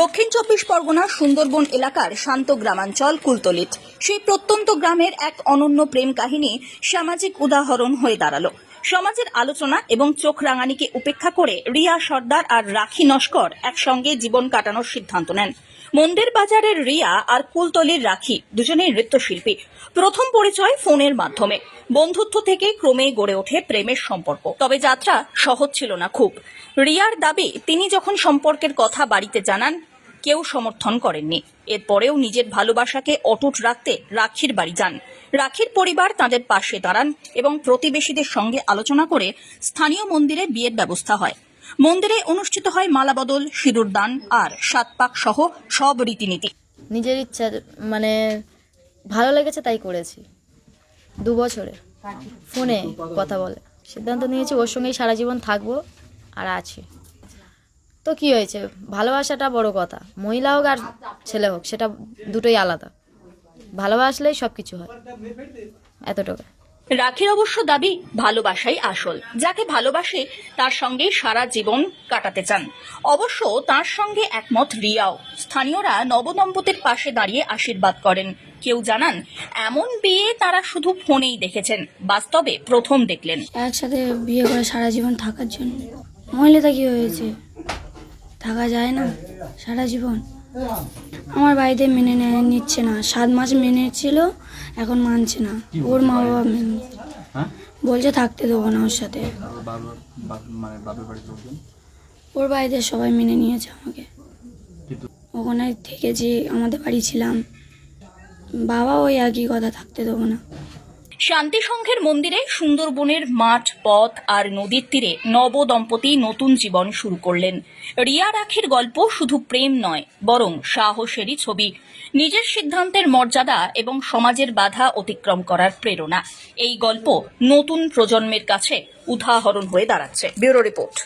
দক্ষিণ চব্বিশ পরগনা সুন্দরবন এলাকার শান্ত গ্রামাঞ্চল কুলতলিত। সেই প্রত্যন্ত গ্রামের এক অনন্য প্রেম কাহিনী সামাজিক উদাহরণ হয়ে দাঁড়াল। সমাজের আলোচনা এবং চোখ রাঙানিকে উপেক্ষা করে রিয়া সর্দার আর রাখি নস্কর একসঙ্গে জীবন কাটানোর সিদ্ধান্ত নেন। মন্দির বাজারের রিয়া আর কুলতলির রাখি দুজনেই নৃত্যশিল্পী। প্রথম পরিচয় ফোনের মাধ্যমে। বন্ধুত্ব থেকে ক্রমে গড়ে ওঠে প্রেমের সম্পর্ক। তবে যাত্রা সহজ ছিল না খুব। রিয়ার দাবি, তিনি যখন সম্পর্কের কথা বাড়িতে জানান, কেউ সমর্থন করেননি। এরপরেও নিজের ভালোবাসাকে অটুট রাখতে রাখির বাড়ি যান। রাখির পরিবার তাদের পাশে দাঁড়ান এবং প্রতিবেশীদের সঙ্গে আলোচনা করে স্থানীয় মন্দিরে বিয়ের ব্যবস্থা হয়। মন্দিরে অনুষ্ঠিত হয় মালাবদল সিঁদুর দান আর সাত পাক সহ সব রীতিনীতি। নিজের ইচ্ছা মানে ভালো লেগেছে তাই করেছি। দু বছরে ফোনে কথা বলে। সিদ্ধান্ত নিয়েছি ওর সঙ্গেই সারা জীবন থাকব আর আছি। তো কি হয়েছে? ভালোবাসাটা বড় কথা। মহিলা হোক আর ছেলে হোক, সেটা দুটোই আলাদা। ভালোবাসলেই সব কিছু হয়। এতটুকু। রাখির অবশ্য দাবি ভালোবাসাই আসল। যাকে ভালোবাসে, তার সঙ্গে সারা জীবন কাটাতে চান। অবশ্য তার সঙ্গে একমত রিয়াও। স্থানীয়রা নবদম্পতির পাশে দাঁড়িয়ে আশীর্বাদ করেন। কেউ জানান, এমন বিয়ে তারা শুধু ফোনেই দেখেছেন, বাস্তবে প্রথম দেখলেন। একসাথে বিয়ে করে সারা জীবন থাকার জন্য। মহিলাটা কি হয়েছে? থাকা যায় না, সারা জীবন। আমার বাড়িতে মেনে নেয় নিচ্ছে না। সাত মাস মেনে ছিল এখন মানছে না। ওর মা বাবা মেনে হ্যাঁ? বলছে থাকতে দেবো না ওর সাথে। মানে ওর বাড়িতে সবাই মেনে নিয়েছে আমাকে। ওখানে থেকেছি আমাদের বাড়ি ছিলাম। বাবা ওই একই কথা থাকতে দেবো না। শান্তি সংঘের মন্দিরে সুন্দরবনের মাঠ, পথ আর নদীর তীরে নব দম্পতি নতুন জীবন শুরু করলেন। রিয়া রাখির গল্প শুধু প্রেম নয়, বরং সাহসেরই ছবি। নিজের সিদ্ধান্তের মর্যাদা এবং সমাজের বাধা অতিক্রম করার প্রেরণা। এই গল্প নতুন প্রজন্মের কাছে উদাহরণ হয়ে দাঁড়াচ্ছে। Bureau report.